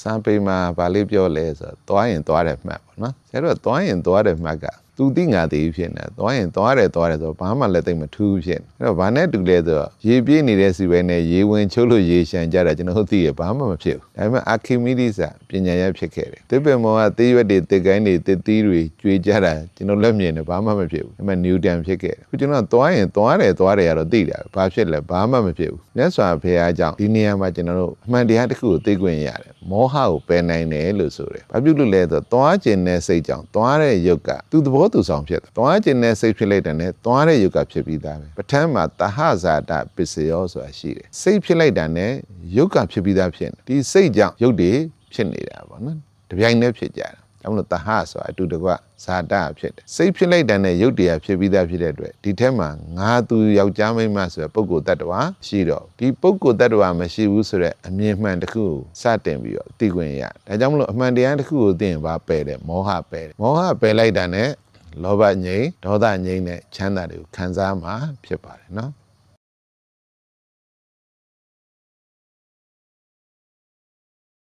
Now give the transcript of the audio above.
စံပေမှာဗာလေးပြောလဲဆိုတော့သွားရင်သွားတယ်မှတ်ပေါ့နော်ဆရာတို့ကသွားရင်သွားတယ်မှတ်က သူတိငါသေးဖြစ်နေသွားရင်သွားတယ်သွားတယ်ဆိုတော့ဘာမှလည်းသိပ်မထူးဖြစ်နေအဲ့တော့ဘာနဲ့တူလဲဆိုတော့ရေပြည့်နေတဲ့စီပဲနဲ့ရေဝင်ချိုးလို့ရေရှမ်းကြတာကျွန်တော်တို့သိရဘာမှမဖြစ်ဘူးဒါပေမဲ့အာခိမီဒီစ်ကပညာရဖြစ်ခဲ့တယ်တစ်ပင်မောကသေးရွက်တွေတစ်ကိုင်းတွေတစ်သီးတွေကျွေးကြတာကျွန်တော်လက်မြင်တယ်ဘာမှမဖြစ်ဘူးဒါပေမဲ့နျူတန်ဖြစ်ခဲ့တယ်ခုကျွန်တော်ကသွားရင်သွားတယ်သွားတယ်ကတော့သိတာပဲဘာဖြစ်လဲဘာမှမဖြစ်ဘူးမြတ်စွာဘုရားကြောင့်ဒီနေရာမှာကျွန်တော်တို့အမှန်တရားတစ်ခုကိုသိခွင့်ရတယ်မောဟကိုပယ်နိုင်တယ်လို့ဆိုတယ်ဘာဖြစ်လို့လဲဆိုတော့သွားခြင်းတဲ့စိတ်ကြောင့်သွားတဲ့ယုတ်ကသူ့သဘောသူဆောင်ဖြစ်တယ်သွားခြင်းတဲ့စိတ်ဖြစ်လိုက်တဲ့နဲ့သွားတဲ့ယုတ်ကဖြစ်ပြီးသားပဲပဋ္ဌာန်းမှာတဟဇာတပစ္စယောဆိုတာရှိတယ်စိတ်ဖြစ်လိုက်တာနဲ့ယုတ်ကဖြစ်ပြီးသားဖြစ်နေဒီစိတ်ကြောင့်ယုတ်တွေဖြစ်နေတာပေါ့နော်တပြိုင်တည်းဖြစ်ကြတာဒါမလို့တဟဆိုတာအတူတကွဇာတဖြစ်တယ်စိတ်ဖြစ်လိုက်တဲ့နဲ့ယုတ်တရားဖြစ်ပြီးသားဖြစ်တဲ့အတွက်ဒီထက်မှာငါသူယောက်ျားမိန်းမဆိုတဲ့ပုဂ္ဂိုလ်တ attva ရှိတော့ဒီပုဂ္ဂိုလ်တ attva မရှိဘူးဆိုတဲ့အမြင်မှန်တစ်ခုကိုစတင်ပြီးတော့သိခွင့်ရဒါကြောင့်မလို့အမှန်တရားတစ်ခုကိုသိရင်ဘာပယ်တယ်မောဟပယ်တယ်မောဟပယ်လိုက်တာနဲ့ လောဘငြိမ်းဒေါသငြိမ်းနဲ့ချမ်းသာတွေကိုခံစားမှာဖြစ်ပါတယ်နော်